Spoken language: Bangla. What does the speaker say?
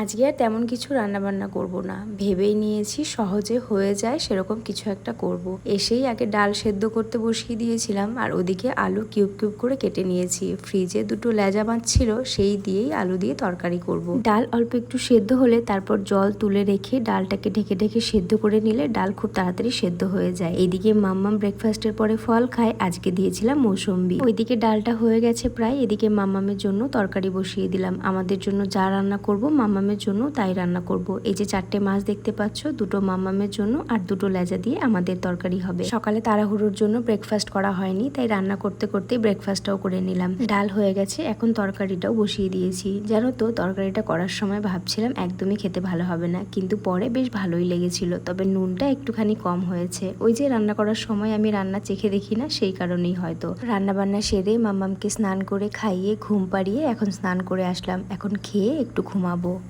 আজকে আর তেমন কিছু রান্না বান্না করব না। ভেবেই নিয়েছি সহজে হয়ে যায় সেরকম কিছু একটা করব। এসেই আগে ডাল সেদ্ধ করতে বসিয়ে দিয়েছিলাম আর ওদিকে আলু কিউব কিউব করে কেটে নিয়েছি। ফ্রিজে দুটো লেজা মাছ ছিল সেই দিয়েই আলু দিয়ে তরকারি করব। ডাল অল্প একটু সেদ্ধ হলে তারপর জল তুলে রেখে ডালটাকে ঢেকে ঢেকে সেদ্ধ করে নিলে ডাল খুব তাড়াতাড়ি সেদ্ধ হয়ে যায়। এদিকে মাম্মাম ব্রেকফাস্টের পরে ফল খায়, আজকে দিয়েছিলাম মৌসম্বি। ওইদিকে ডালটা হয়ে গেছে প্রায়, এদিকে মাম্মামের জন্য তরকারি বসিয়ে দিলাম। আমাদের জন্য যা রান্না করব মাম্মামের জন্য তাই রান্না করব। এই যে চারটে মাছ দেখতে পাচ্ছ, দুটো মাম্মামের জন্য আর দুটো লেজা দিয়ে আমাদের তরকারি হবে। সকালে তাড়াহুড়োর জন্য ব্রেকফাস্ট করা হয়নি, তাই রান্না করতে করতে ব্রেকফাস্টটাও করে নিলাম। ডাল হয়ে গেছে, এখন তরকারিটাও বসিয়ে দিয়েছি। জানো তো, তরকারিটা করার সময় ভাবছিলাম একদমই খেতে ভালো হবে না, কিন্তু পরে বেশ ভালোই লেগেছিল, তবে নুনটা একটুখানি কম হয়েছে। ওই যে রান্না করার সময় আমি রান্না চেখে দেখি না, সেই কারণেই হয়তো। রান্না বান্না সেরে মাম্মামকে স্নান করে খাইয়ে, ঘুম পাড়িয়ে এখন স্নান করে আসলাম। এখন খেয়ে একটু ঘুমাবো।